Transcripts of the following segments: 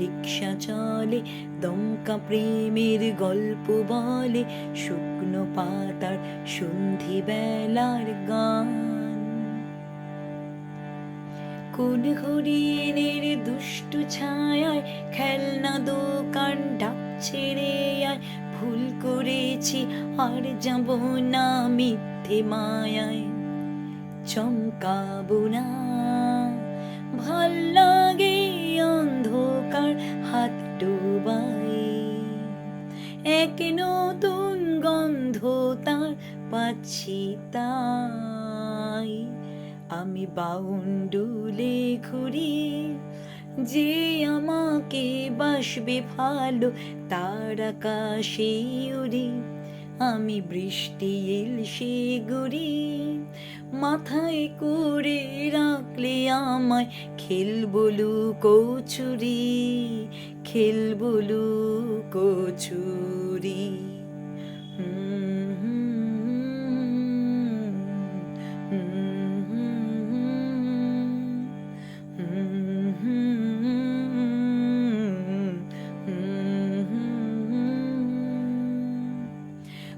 রিক্সা চলে দমকা প্রেমের গল্প বলে শুকনো পাতার সন্ধি বেলার গান। কোন হরিণের দুষ্টু ছায়ায় খেলনা দোকান ডাক ছেড়ে আয়। ভুল করেছি, আর যাব না মিথ্যে মায়ায়। চমকাবো না। ভালো লাগে অন্ধকার হাত ডোবাই এক নতুন গন্ধ তার পাচ্ছি তাই। আমি বাউন্ডুলে ঘুরি যে আমাকে বাসবে ভালো তার আকাশে উড়ি। আমি বৃষ্টি এলসে গুড়ি মাথায় করে রাখলে আমায় খেল বলু কচুরি খেল বলু কচুরি হুম,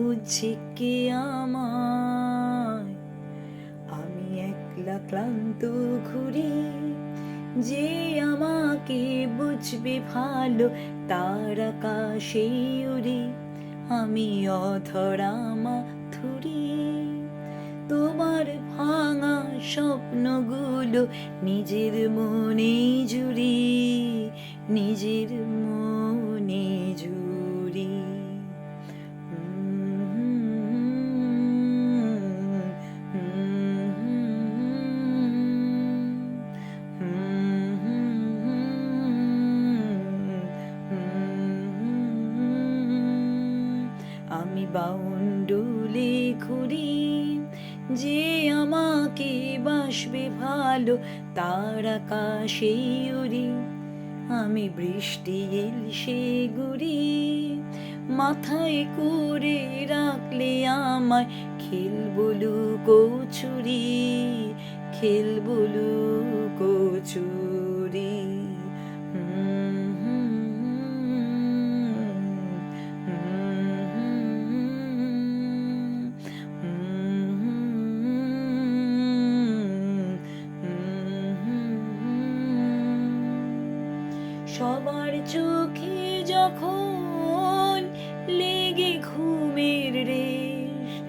খুঁজছে কে আমায়? আমি একলা ক্লান্ত ঘুরি, যে আমাকে বুঝবে ভালো, তার আকাশে উড়ি। আমি অধরা মাথুরি তোমার ভাঙা স্বপ্নগুলো নিজের মনে জুড়ি, নিজের মনে জুড়ি। আমি বাউন্ডুলে ঘুরি যে আমাকে বাসবে ভালো, তার আকাশে উড়ি। আমি বৃষ্টি এলসে গুড়ি, মাথায় করে রাখলে আমায় খেল বলু কচুরি খেল যখন লেগে ঘুমের রেশ?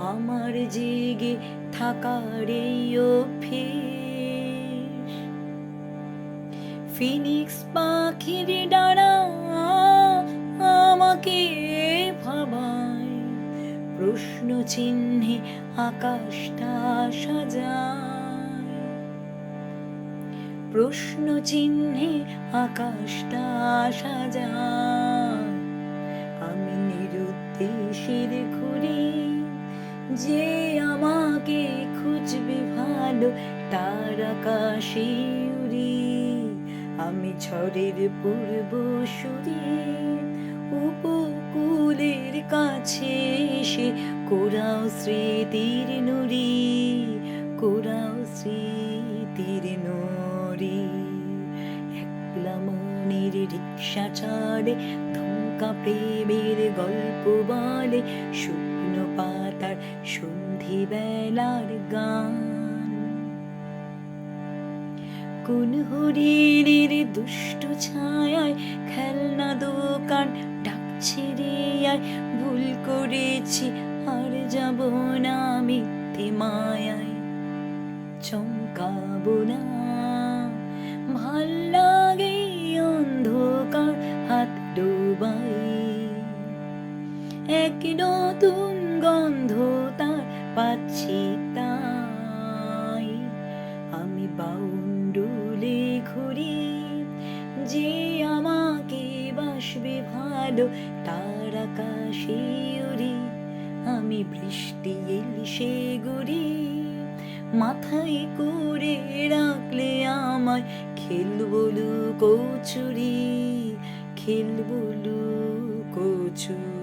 আমার জেগে থাকার এই অভ্যেস। ফিনিক্স পাখির ডানা আমাকে ভাবায়। প্রশ্ন চিহ্নে আকাশটা সাজায়। প্রশ্ন চিহ্নে আকাশটা সাজা আমি নিরুদ্দেশের ঘুরি যে আমাকে খুঁজবে ভালো, তার আকাশে উড়ি। আমি ঝড়ের পূর্ব সুরে উপকূলের কাছে এসে কোরাও স্মৃতির নুরি কোরাও স্মৃতির চলে ধমকা প্রেমের গল্প বলে, শুকনো পাতার সন্ধি বেলার গান। কোন হরিণের দুষ্ট ছায়ায় খেলনা দোকান ডাকছে রে ভুল করেছি, আর যাব না মিথ্যে মায়ায়। চমকাবো না, ভালো আমি বৃষ্টি এলি সে গুড়ি মাথায় করে রাখলে আমায় খেলবলু কচুরি খেলবলু কচুরি